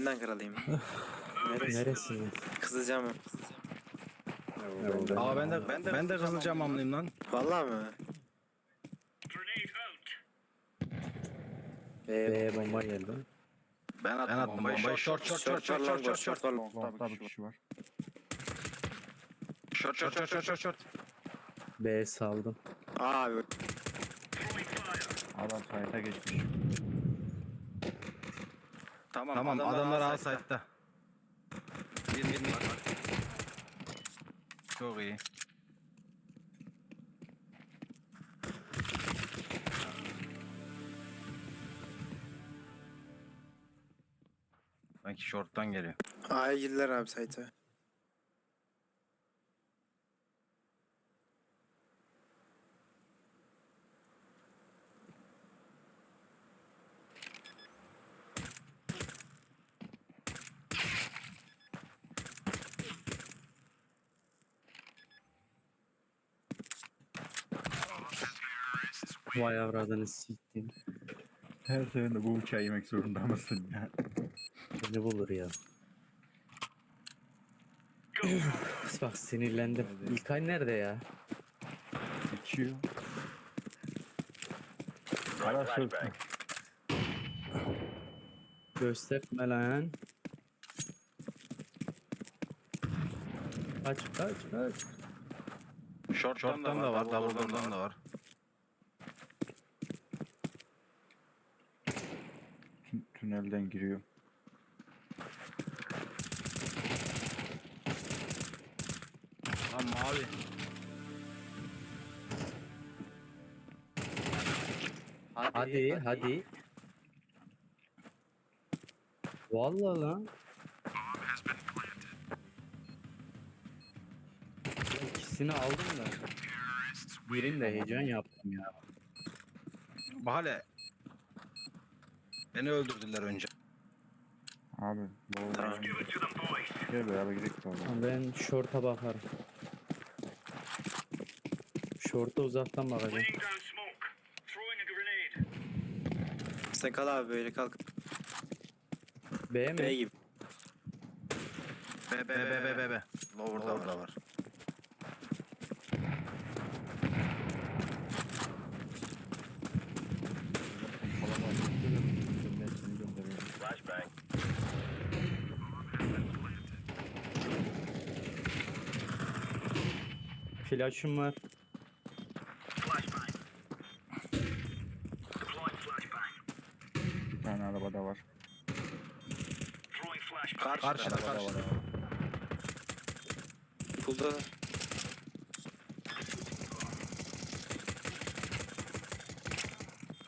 Ben de Ankaralıyım. Neresi? Kızacağım. Aa ben de ben de ben de Kızılcamamlıyım lan. Vallahi mı? Ee, bomba geldi. Ben attım, attım bombayı. bombayı. Short short short short short short short. Long'da bir kişi var. short short short short short short. B saldım. Abi Adam sayta geçmiş. Tamam, tamam adamlar A site'da. Bir bir bir. Çok iyi. Sanki short'tan geliyor. A'ya girdiler abi site'a. Vay avradını siktim. Her seferinde bu uçağı yemek zorunda mısın ya? Beni bulur ya. Bak sinirlendim. İlkay nerede ya? İçiyor. Ara sürtme. Gösterme lan. Kaç kaç kaç. Short'tan da var, double'dan da var. Tünelden giriyor. Lan mavi. Hadi hadi. Vallahi lan. İkisini aldım da. Birinde heyecan yaptım ya. Bahane. Beni öldürdüler önce. Abi bu Tamam. Gel beraber gidelim valla. Ben şorta bakarım. Şorta uzaktan bakacağım. Laying down smoke. Throwing a grenade. Sen kal abi böyle kalk. B mi? B gibi. B B B B B B. Lower'da da var. Flash'ım var. Bir tane arabada var. Flashbang. Karşıda karşıda. Pulda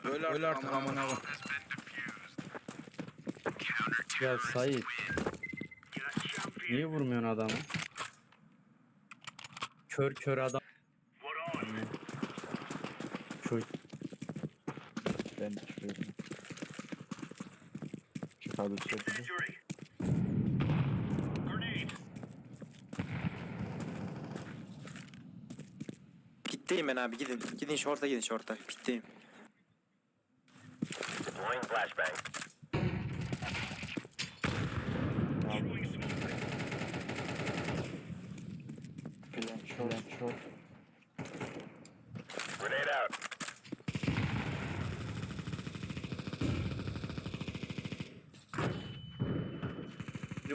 Öyle artık, Öyle artık amına koyayım. Ya Sait niye vurmuyorsun adamı? Kör kör adam. Çocuk. Ben çıkıyorum. Çıkardı çıkardı. Pitteyim ben abi gidin. Gidin short'a gidin short'a. Pitteyim. Deploying flashbang. Throwing smoke. Grenade out.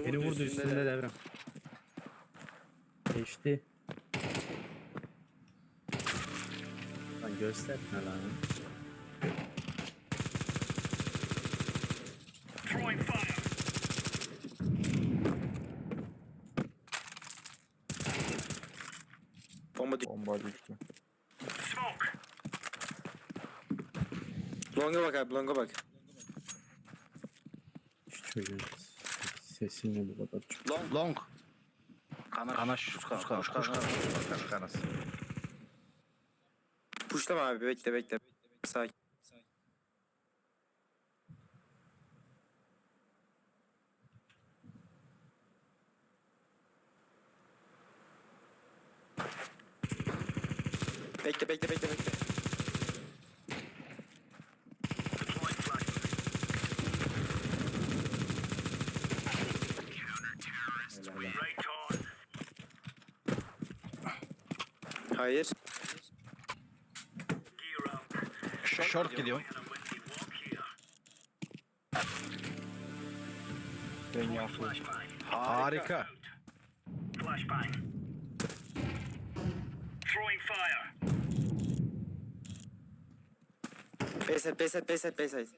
Beni vurdu üstünde devrem. Geçti. Lan gösterme lan. Throwing fire. Bomba düş. Bomba düştü. Smoke. Long'a bak abi long'a bak. Şu çocuğun sesini bu kadar çok. Long. Long. Kana kana şu kana kuş kana kuş kanası. Pushlama abi bekle bekle. Sakin. Bekle bekle bekle bekle. Deploying flashbang. Hayır. Gear up. Short gidiyorum. And a windy walk here. Ben yapıyorum. Flashbang. Harika. Flashbang. Throwing fire. Bayside, bayside, bayside, bayside.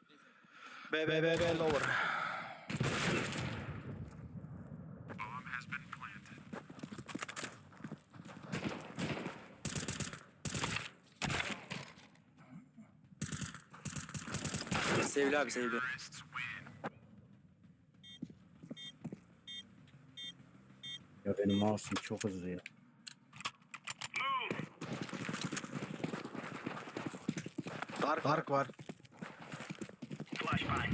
B B B B lower. Sevgili abi sevgili. Ya benim mouse'um çok hızlı ya. Dark, Dark var. Flashbang.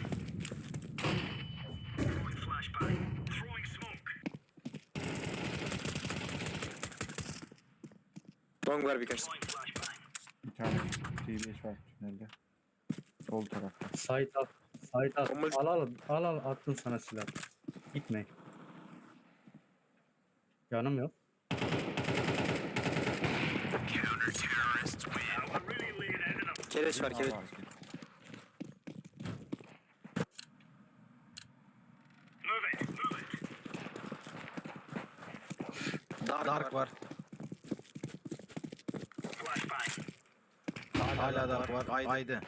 Throwing flashbang. Throwing smoke. Long var birkaç. Bir tane TBS var tünelde. Sol tarafta. Site at. Site at. Ama- Al al al al attım sana silah. Gitme. Canım yok. Kereç var kereç. Dark, Dark var. Hala Dark var. Aydı.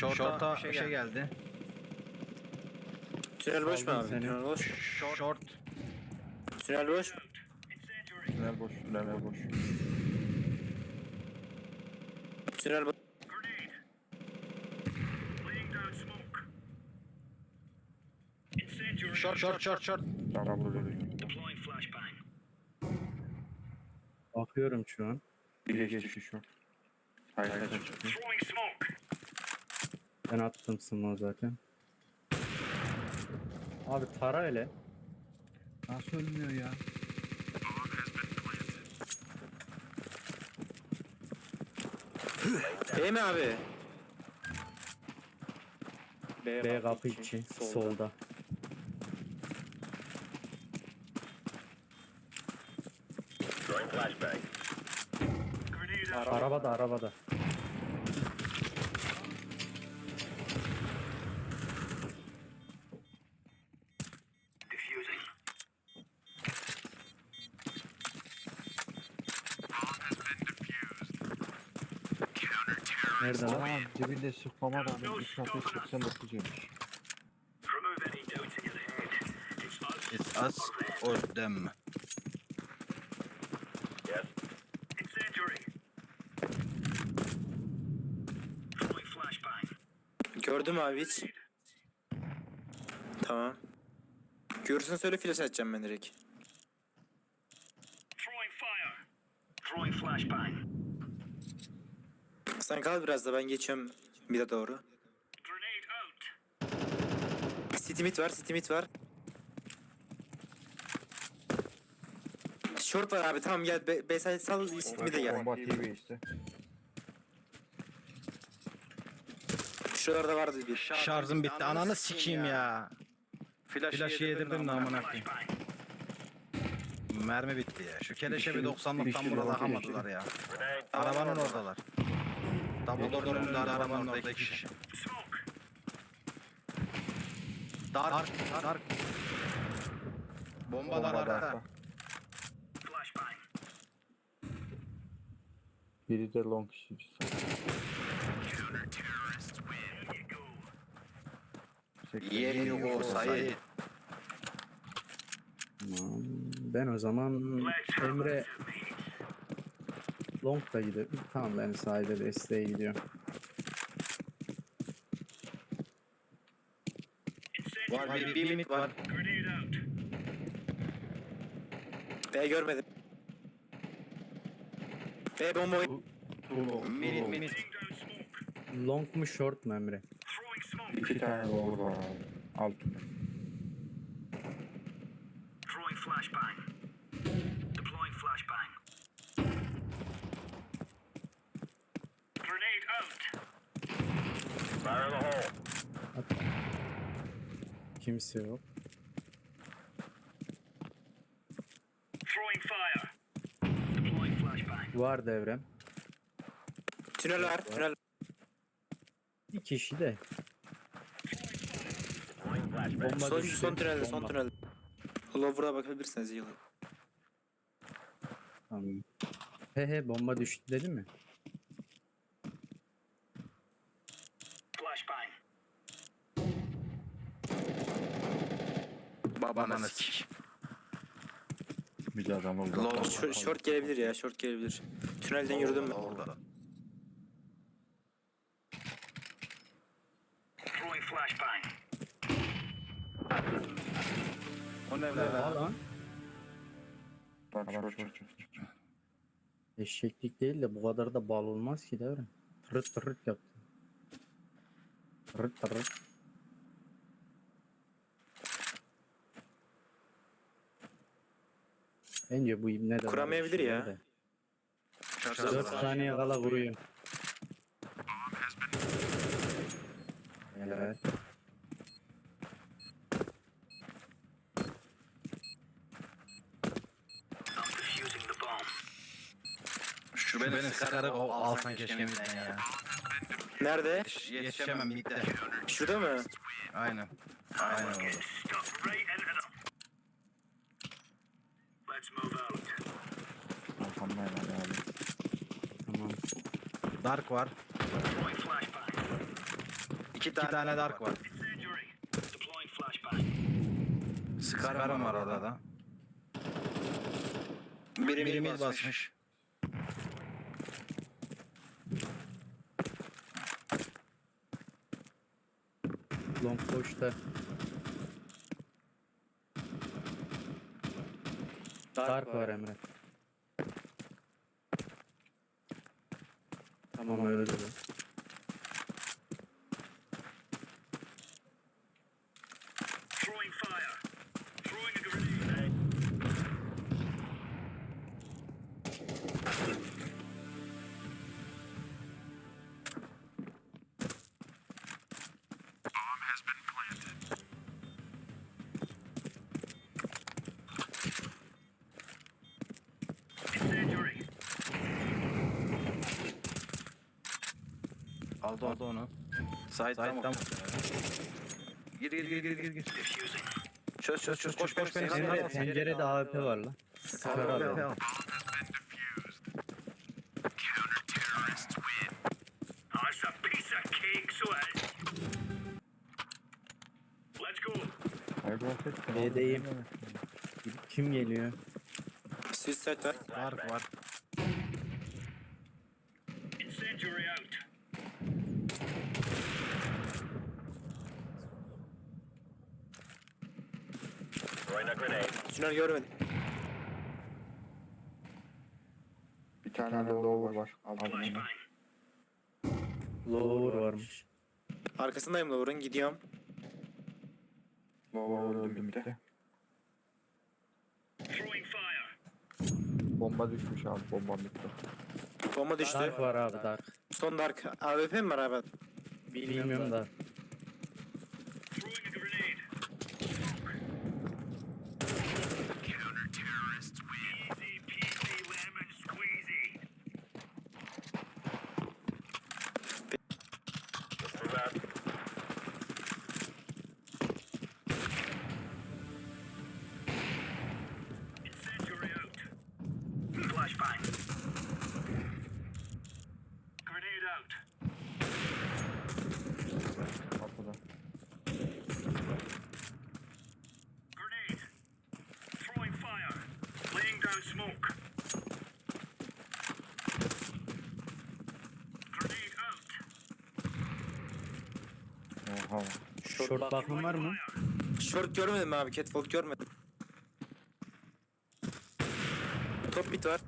Short'a şey, geldi. Tünel boş mu abi? seni. Tünel boş. Short. Tünel boş. Incendiary. Tünel boş. Tünel boş. Tünel boş. Short short short short. Flashbang. Bakıyorum şu an. Bire geçti şu. Hayır hayır. Throwing smoke. Ben attım smoke zaten. Abi tara hele. Nasıl ölmüyor ya? Değil mi abi? B kapı içi. Solda. Out. Arabada arabada. Dibinde sıkmama rağmen bir şartı 89 yemiş. It's us. Or them. Incendiary. Throwing flashbang. Gördüm abi hiç. Tamam. Görürsün söyle flash atacağım ben direkt. Throwing fire. Throwing flashbang. Sen kal biraz da ben geçiyorum bir de doğru. Grenade out. City mid var, City mid var. Short var abi tamam gel B, B side sal City mid'e gel. Bomba TV işte. Şuralarda vardı bir. Şarjım bitti. Ananı sikeyim ya. Flaşı yedirdim de amına koyayım. Mermi bitti ya. Şu keleşe bir Bir 90'lıktan şey burada yok, akamadılar ya. Arabanın oradalar. Double door'un önünde arabanın orada iki kişi. Smoke. Dark, dark. Bomba Bomba dark. darkta. Biri de long shift. There you go. Yemiyor o sayı. Tamam. Ben o zaman Emre. Long da gidelim. Tamam ben sahilde desteğe gidiyorum. Incendiary. Var bir, bir mid var. B görmedim. B bomba down smoke. Long mu short mu Emre? İki tane olur var abi. Alt. Throwing flashbang. Deploying flashbang. Grenade out. Fire in the hole. Kimse yok. Var devrem. Tünel var. Tünel. Bir kişi de. Bomba Son, düştü. son tünelde son Bomba. tünelde. Lower'a bakabilirsiniz yılı. Tamam. He he bomba düştü dedi mi? Flashbang. Babana sik. Bir de adamı uzak. Low. Short, short gelebilir ya short gelebilir. Tünelden yürüdüm ben. Orada. Throwing flashbang. O ne be? lan. Eşeklik değil de bu kadar da bal olmaz ki devrim. Tırıt tırıt yaptı. Tırıt tırıt. Bence bu ibne de Kuramayabilir ya. de. Şarjör 4 var. saniye kala vuruyor. Bomb. Şu benim sıkarı o alsan keşke midden ya. Nerede? Yetişemem midde. Şurada mı? Aynen. Aynen orada. Dark var. Throwing flashbang. İki tane dark var. Skarım var orada da. Biri biri mid basmış. Long boşta. Dark var Emre. Tamam öldü. Throwing Side'dan mı? Gir gir gir gir gir. gir. Çöz çöz çöz. Koş koş beni. Emre pencerede AWP var lan. Sıkar abi. Oh, it's a piece of cake, so is. Let's go. B'deyim. Kim geliyor? Suicide var. Dark var. Incendiary out. Throwing a grenade. Tünel görmedim. Bir tane de low var. Aldım onu. Lower varmış. Arkasındayım Lower'ın gidiyorum. Low öldüm. Throwing fire. Bomba düşmüş abi. Bomba bitti. Bomba düştü. Dark var abi Dark. Son Dark. AWP mi var abi? Bilmiyorum da. Throwing a grenade. Easy peasy lemon squeezy. Incendiary out. Flashbang. Grenade out. Kapıda. Grenade. Throwing fire. Laying down smoke. Grenade out. Oha. Short bakım var mı? Short görmedim abi. Catwalk görmedim. Top bit var.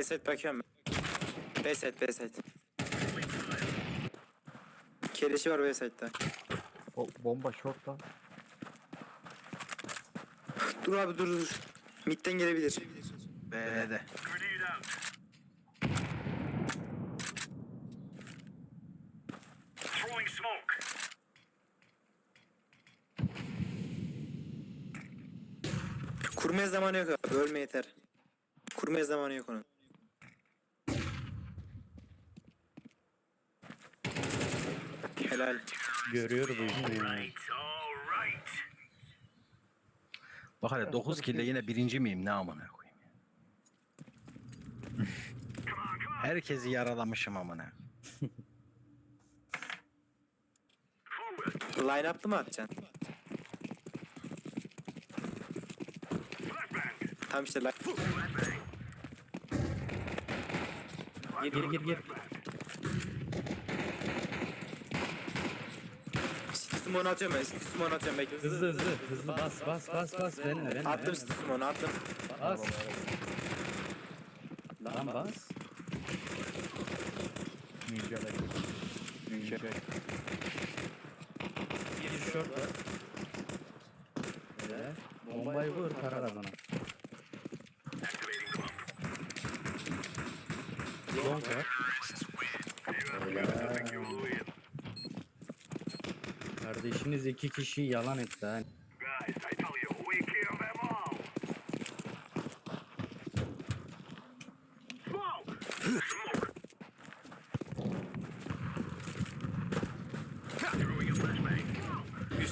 B set bakıyorum ben. B side B side. Keleşi var B side'da. O bomba short'ta. Dur abi dur dur. Mid'den gelebilir. B'de. Throwing smoke. Kurmaya zamanı yok abi. Ölme yeter. Kurmaya zamanı yok onun. Helal. Görüyor bu işi ya. Right, all right. Bak hele 9 kill'de yine birinci miyim ne amına koyayım. ya. Herkesi yaralamışım amına. Line up'lı mı atacaksın? Tam işte line. Gir gir gir gir. Stimon atıyorum ben. Stimon atıyorum bekle. Hızlı hızlı hızlı bas bas bas bas benle benle. Attım benle. Stimon attım. Bas. Lan bas. Ninja like. Ninja. Bir şort var. Böyle. Bombayı vur para kazanır. Long var. Kardeşiniz iki kişi yalan etti ha.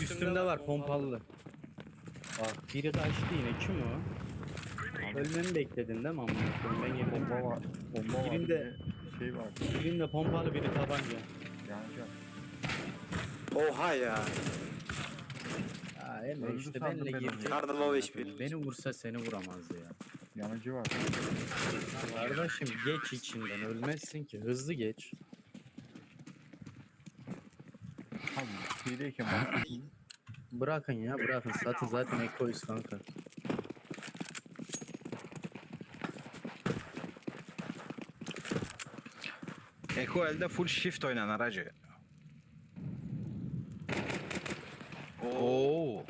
Üstümde var pompalı. Bak biri kaçtı yine kim o? Ölmemi bekledin değil mi amına koyayım? Ben yedim. Bomba var. Bomba var. Birinde- bir de Şey var. Birinde pompalı biri tabanca. Yanacak. Oha ya. Ya Emre Öldü işte sandım benle ben onu. Beni vursa seni vuramazdı ya. Yanıcı var. Kardeşim geç içinden ölmezsin ki hızlı geç. Abi şeydeyken bak. Bırakın ya bırakın satı zaten ekoyuz kanka. Eko elde full shift oynan aracı. Oo.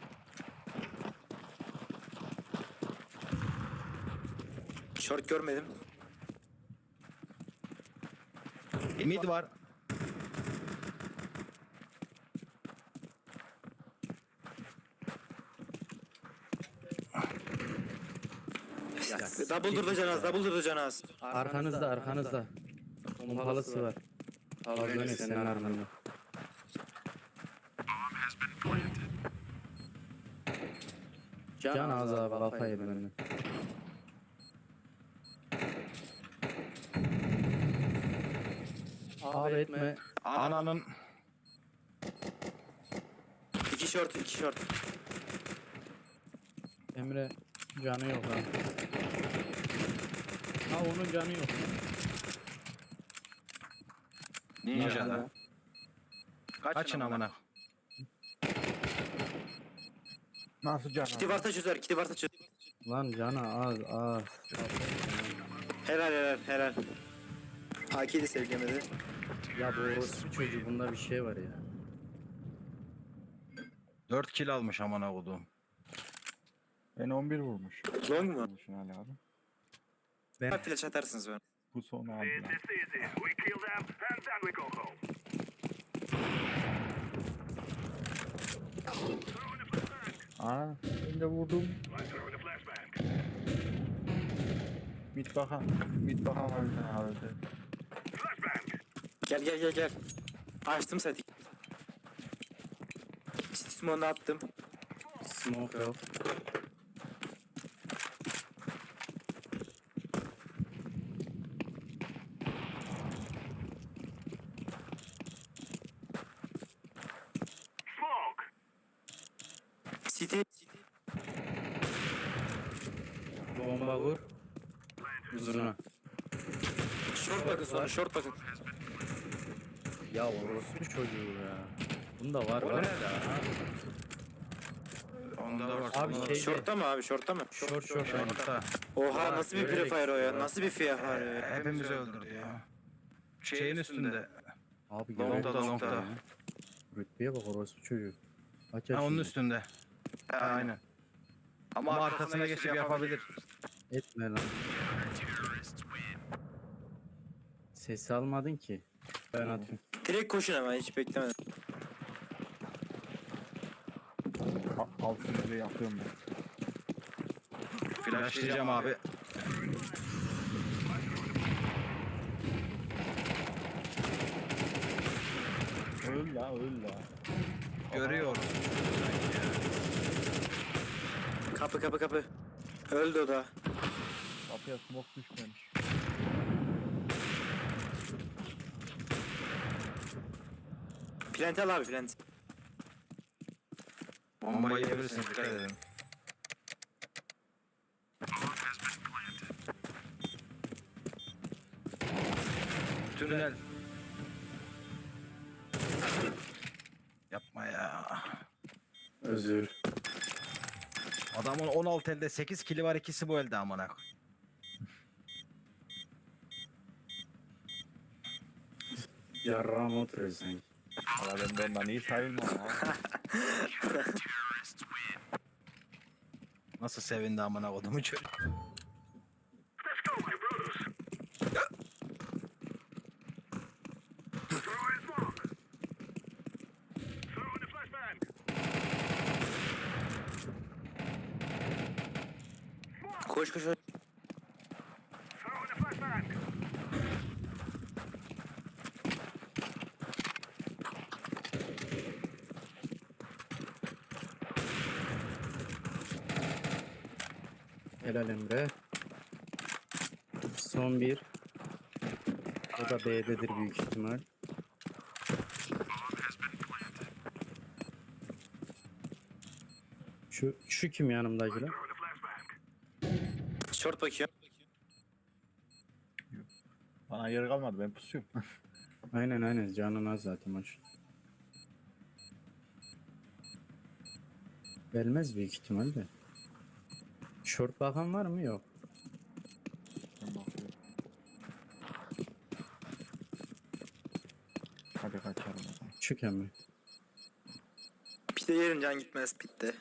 Short görmedim. Mid var. Double durdu canaz. Double durdu canaz. Arkanızda arkanızda. Pompalısı var. Pardon senin arkanda. Can ağzı abi kafa yedi benden. Abi etme. Ananın İki short, iki short. Emre canı yok ha. Ha onun canı yok. ninja'da. Kaçın amına. Nasıl can? Kiti varsa çözer, kiti varsa çözer. Lan canı az az. Helal helal helal. De sevgemedi. Ya bu orospu çocuğu bunda bir şey var ya. 4 kill almış amına kodum. Ben 11 vurmuş. Long mu? Vurmuşsun Ali abi. Ben Flash atarsınız bana. Bu sonu aldı This is easy. We kill them, and then we go home. Aa ben de vurdum. Mid bakan. Mid bakan öldü. ha, öldü. Flashbang. Gel gel gel gel. Açtım seti. Simone'u attım. smoke yok. Smoke. City. Bomba vur. Uzuna. Short bakın sonra short bakın. Ya orospu çocuğu ya. Bunda var var ya. Onda var. Abi şey Short'ta mı abi short'ta mı? short short. Short'ta. Oha nasıl bir prefire o ya? Nasıl bir fiyah var ya? Hepimizi öldürdü ya. Şeyin üstünde. Abi Longda, longda. Rütbeye bak orospu çocuğu. Aç Ha, aç. onun şimdi. üstünde. Ha, aynen. Ama, arkasına geçip yapabilir. Etme lan. Ses almadın ki. Ben atayım. Direkt koşun ama hiç beklemedim. A- Alt sınırı yapıyorum ben. Flashlayacağım abi. Öl la öl la. Görüyorum. Kapı kapı kapı. Öldü o da. Kapıya smoke düşmemiş. Plant al abi plant. Bombayı yiyebilirsin dikkat edin. Tünel. Yapma ya. Özür. Adamın 16 elde 8 kili var ikisi bu elde amına. koy. Yarrağım oturuyor sanki. Valla ben de ondan iyi sayılmam ha. Nasıl sevindi amına kodumu çocuk. Koş koş. koş. Helal Emre. Son bir. O da B'dedir büyük ihtimal. Şu, şu kim yanımdaki lan? Throwing a flashbang. Short bakıyor. Bana yer kalmadı ben pusuyorum. Aynen aynen canın az zaten maç. Gelmez büyük ihtimal de. Short bakan var mı? Yok. Ben bakıyorum. Hadi kaçalım. Çık hemen. Pite yerin can gitmez pitte.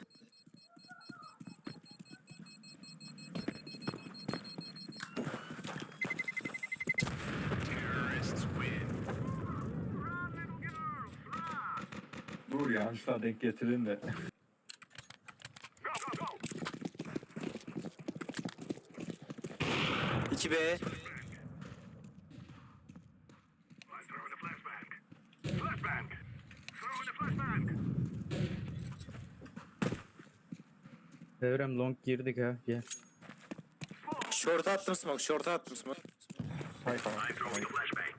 Dur ya denk getirin de. Go, go, go. 2B. I'm throwing a flashbang. Flashbang. Throwing a flashbang. Devrem long girdik ha. Gel. Short attım smoke. Short attım smoke. Say falan. I'm throwing a flashbang.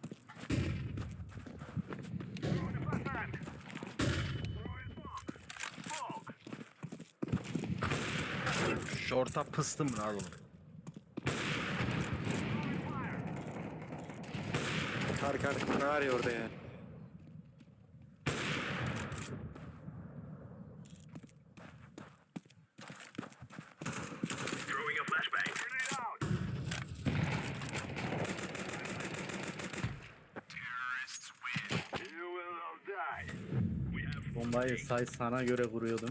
Throwing a flashbang. Throwing smoke. Smoke. Şorta pıstım lan oğlum. Kar kar. Ne arıyor orada ya? Throwing a flashbang. Grenade out. Terrorists win. You will all die. We have Bombayı say sana göre vuruyordum.